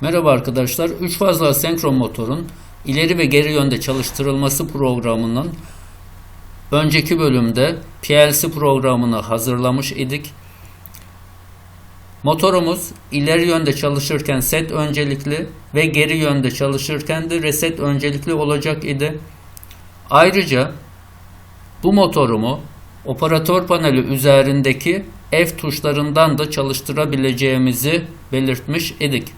Merhaba arkadaşlar. 3 fazla senkron motorun ileri ve geri yönde çalıştırılması programının önceki bölümde PLC programını hazırlamış idik. Motorumuz ileri yönde çalışırken set öncelikli ve geri yönde çalışırken de reset öncelikli olacak idi. Ayrıca bu motorumu operatör paneli üzerindeki F tuşlarından da çalıştırabileceğimizi belirtmiş idik.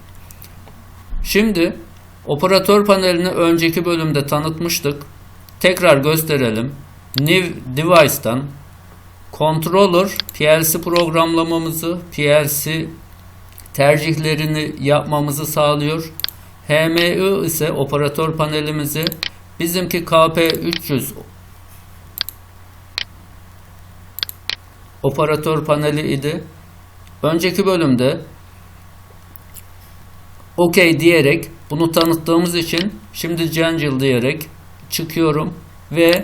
Şimdi operatör panelini önceki bölümde tanıtmıştık. Tekrar gösterelim. New Device'tan Controller PLC programlamamızı, PLC tercihlerini yapmamızı sağlıyor. HMI ise operatör panelimizi bizimki KP300 operatör paneli idi. Önceki bölümde OK diyerek bunu tanıttığımız için şimdi Gentle diyerek çıkıyorum ve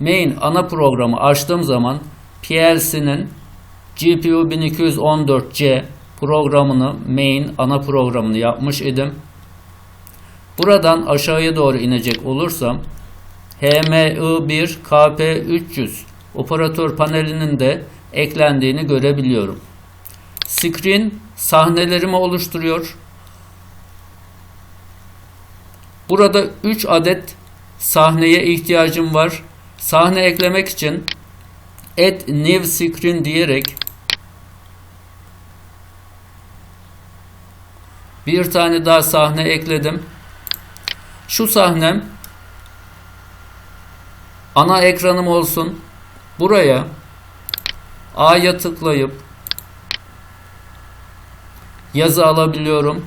main ana programı açtığım zaman PLC'nin GPU 1214C programını main ana programını yapmış idim. Buradan aşağıya doğru inecek olursam HMI1 KP300 operatör panelinin de eklendiğini görebiliyorum. Screen sahnelerimi oluşturuyor. Burada 3 adet sahneye ihtiyacım var. Sahne eklemek için add new screen diyerek bir tane daha sahne ekledim. Şu sahnem ana ekranım olsun. Buraya A'ya tıklayıp yazı alabiliyorum.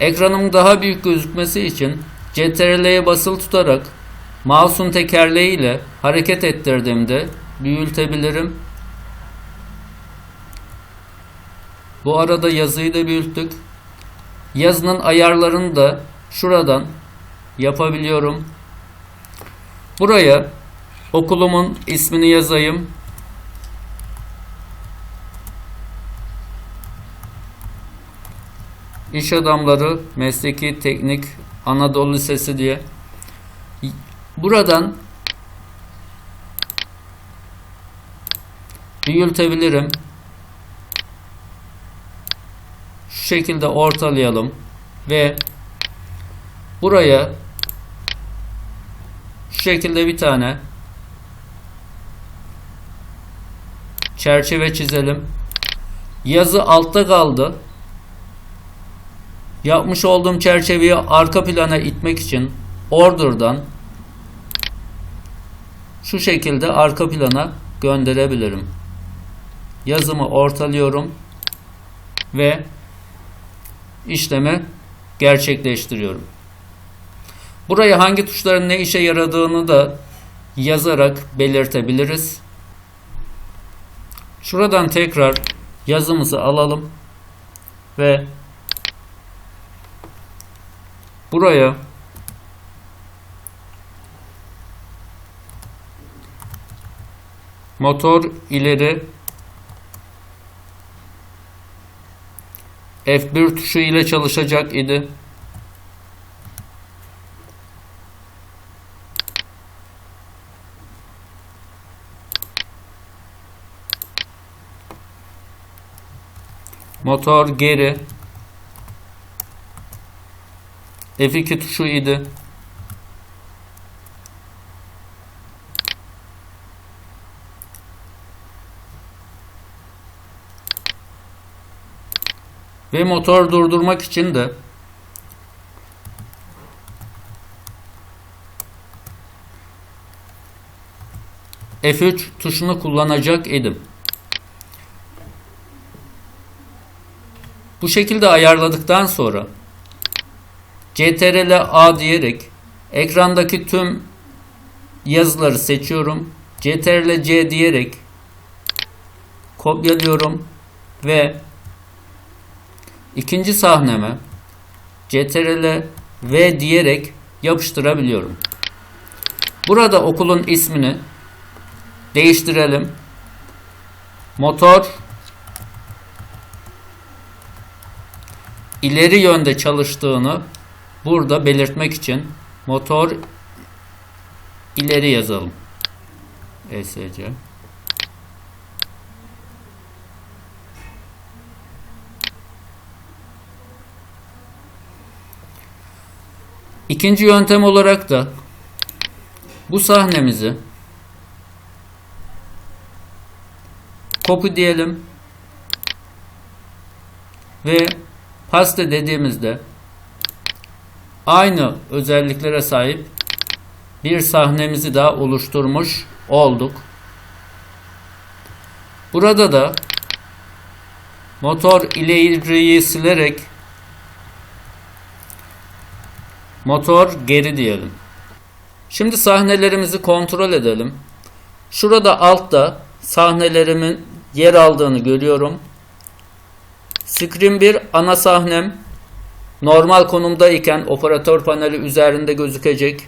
Ekranımın daha büyük gözükmesi için CTRL'ye basılı tutarak mouse'un tekerleğiyle hareket ettirdiğimde büyütebilirim. Bu arada yazıyı da büyüttük. Yazının ayarlarını da şuradan yapabiliyorum. Buraya okulumun ismini yazayım. İş Adamları Mesleki Teknik Anadolu Lisesi diye. Buradan büyütebilirim. Şu şekilde ortalayalım ve buraya şu şekilde bir tane çerçeve çizelim. Yazı altta kaldı. Yapmış olduğum çerçeveyi arka plana itmek için Order'dan şu şekilde arka plana gönderebilirim. Yazımı ortalıyorum ve işlemi gerçekleştiriyorum. Buraya hangi tuşların ne işe yaradığını da yazarak belirtebiliriz. Şuradan tekrar yazımızı alalım ve buraya. Motor ileri. F1 tuşu ile çalışacak idi. Motor geri F2 tuşu idi. Ve motor durdurmak için de F3 tuşunu kullanacak idim. Bu şekilde ayarladıktan sonra CTRL A diyerek ekrandaki tüm yazıları seçiyorum. CTRL C diyerek kopyalıyorum ve ikinci sahneme CTRL V diyerek yapıştırabiliyorum. Burada okulun ismini değiştirelim. Motor ileri yönde çalıştığını burada belirtmek için motor ileri yazalım. ESC. İkinci yöntem olarak da bu sahnemizi copy diyelim ve paste dediğimizde aynı özelliklere sahip bir sahnemizi daha oluşturmuş olduk. Burada da motor ileriyi silerek motor geri diyelim. Şimdi sahnelerimizi kontrol edelim. Şurada altta sahnelerimin yer aldığını görüyorum. Screen 1 ana sahnem normal konumda iken operatör paneli üzerinde gözükecek.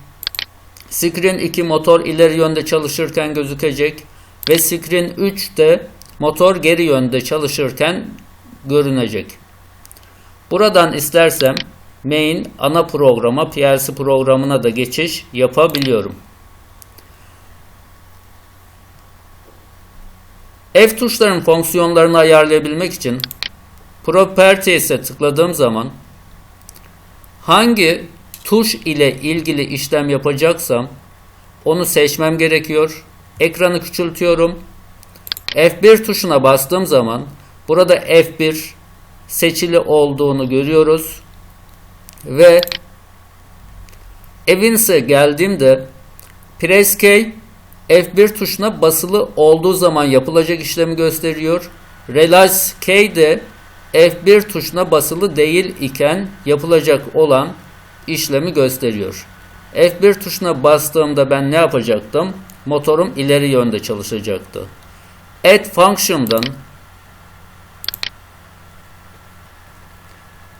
Screen 2 motor ileri yönde çalışırken gözükecek ve Screen 3 de motor geri yönde çalışırken görünecek. Buradan istersem main ana programa PLC programına da geçiş yapabiliyorum. F tuşların fonksiyonlarını ayarlayabilmek için Properties'e tıkladığım zaman hangi tuş ile ilgili işlem yapacaksam onu seçmem gerekiyor. Ekranı küçültüyorum. F1 tuşuna bastığım zaman burada F1 seçili olduğunu görüyoruz. Ve Evins'e geldiğimde Press K F1 tuşuna basılı olduğu zaman yapılacak işlemi gösteriyor. Realize K de F1 tuşuna basılı değil iken yapılacak olan işlemi gösteriyor. F1 tuşuna bastığımda ben ne yapacaktım? Motorum ileri yönde çalışacaktı. Add function'dan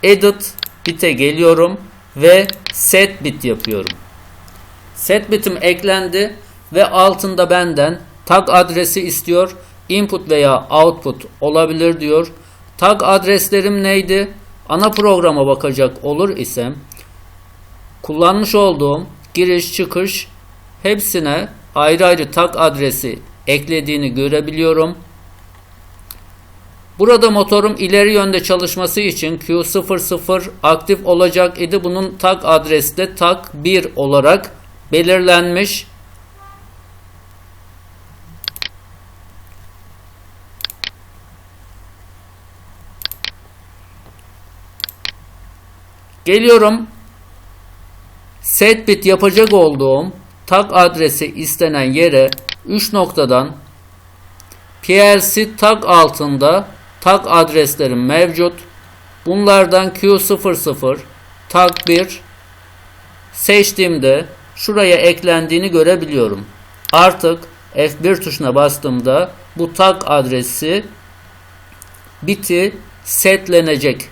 edit bit'e geliyorum ve set bit yapıyorum. Set bitim eklendi ve altında benden tag adresi istiyor. Input veya output olabilir diyor. Tag adreslerim neydi? Ana programa bakacak olur isem kullanmış olduğum giriş çıkış hepsine ayrı ayrı tag adresi eklediğini görebiliyorum. Burada motorum ileri yönde çalışması için Q00 aktif olacak idi. Bunun tag adresi de tag 1 olarak belirlenmiş. Geliyorum. Set bit yapacak olduğum tag adresi istenen yere 3 noktadan PLC tag altında tag adreslerim mevcut. Bunlardan Q00 tag 1 seçtiğimde şuraya eklendiğini görebiliyorum. Artık F1 tuşuna bastığımda bu tag adresi biti setlenecek.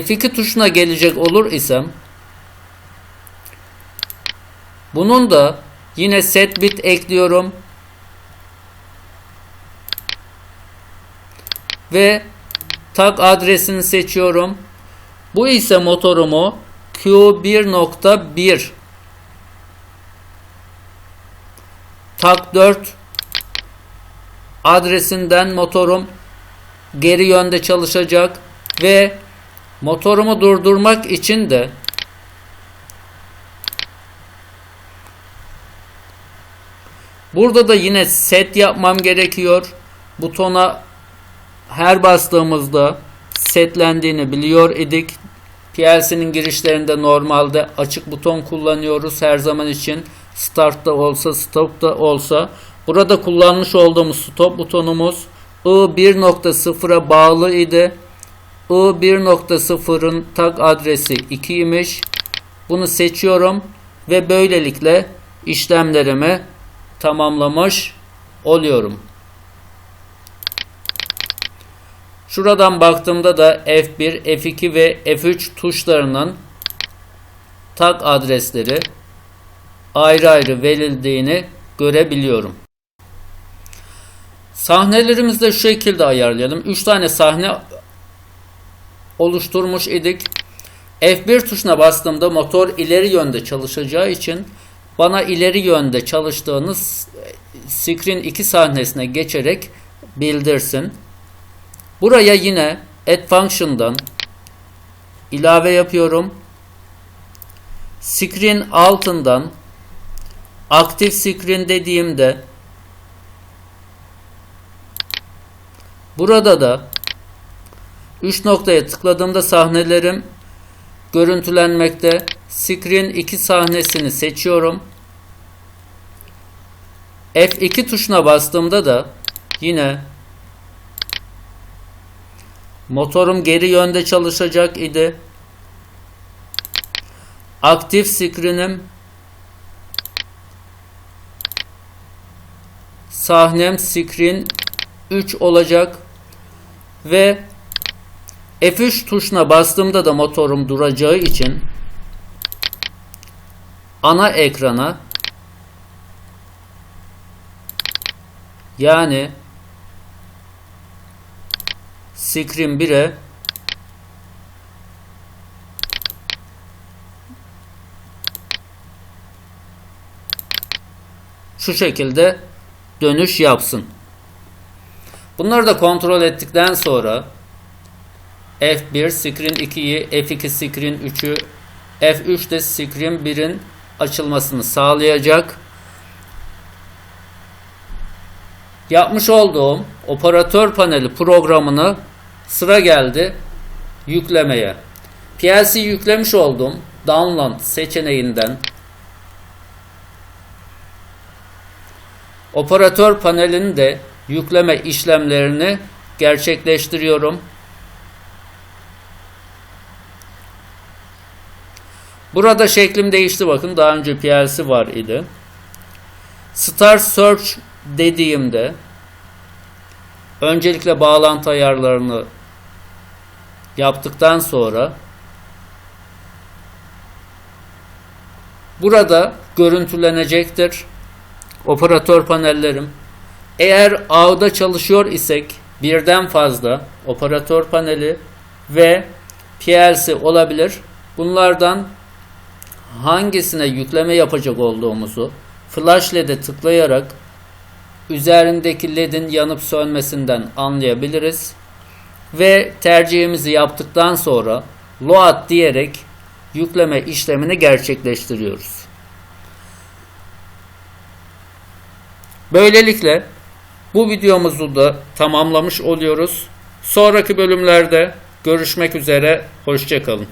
F2 tuşuna gelecek olur isem bunun da yine set bit ekliyorum. Ve tag adresini seçiyorum. Bu ise motorumu Q1.1 tag 4 adresinden motorum geri yönde çalışacak ve Motorumu durdurmak için de Burada da yine set yapmam gerekiyor. Butona her bastığımızda setlendiğini biliyor idik. PLC'nin girişlerinde normalde açık buton kullanıyoruz her zaman için. Start'ta olsa, stop'ta olsa. Burada kullanmış olduğumuz stop butonumuz I1.0'a bağlı idi. I1.0'ın tag adresi 2 imiş. Bunu seçiyorum ve böylelikle işlemlerimi tamamlamış oluyorum. Şuradan baktığımda da F1, F2 ve F3 tuşlarının tag adresleri ayrı ayrı verildiğini görebiliyorum. Sahnelerimizi de şu şekilde ayarlayalım. 3 tane sahne oluşturmuş idik. F1 tuşuna bastığımda motor ileri yönde çalışacağı için bana ileri yönde çalıştığınız screen 2 sahnesine geçerek bildirsin. Buraya yine add function'dan ilave yapıyorum. Screen altından aktif screen dediğimde burada da 3 noktaya tıkladığımda sahnelerim görüntülenmekte. Screen 2 sahnesini seçiyorum. F2 tuşuna bastığımda da yine motorum geri yönde çalışacak idi. Aktif screen'im sahnem screen 3 olacak ve F3 tuşuna bastığımda da motorum duracağı için ana ekrana yani screen 1'e şu şekilde dönüş yapsın. Bunları da kontrol ettikten sonra F1 screen 2'yi, F2 screen 3'ü, F3 de screen 1'in açılmasını sağlayacak. Yapmış olduğum operatör paneli programını sıra geldi yüklemeye. PLC yüklemiş olduğum download seçeneğinden operatör panelini de yükleme işlemlerini gerçekleştiriyorum. Burada şeklim değişti bakın. Daha önce PLC var idi. Start Search dediğimde öncelikle bağlantı ayarlarını yaptıktan sonra burada görüntülenecektir operatör panellerim. Eğer ağda çalışıyor isek birden fazla operatör paneli ve PLC olabilir. Bunlardan hangisine yükleme yapacak olduğumuzu flash led'e tıklayarak üzerindeki ledin yanıp sönmesinden anlayabiliriz. Ve tercihimizi yaptıktan sonra load diyerek yükleme işlemini gerçekleştiriyoruz. Böylelikle bu videomuzu da tamamlamış oluyoruz. Sonraki bölümlerde görüşmek üzere. Hoşçakalın.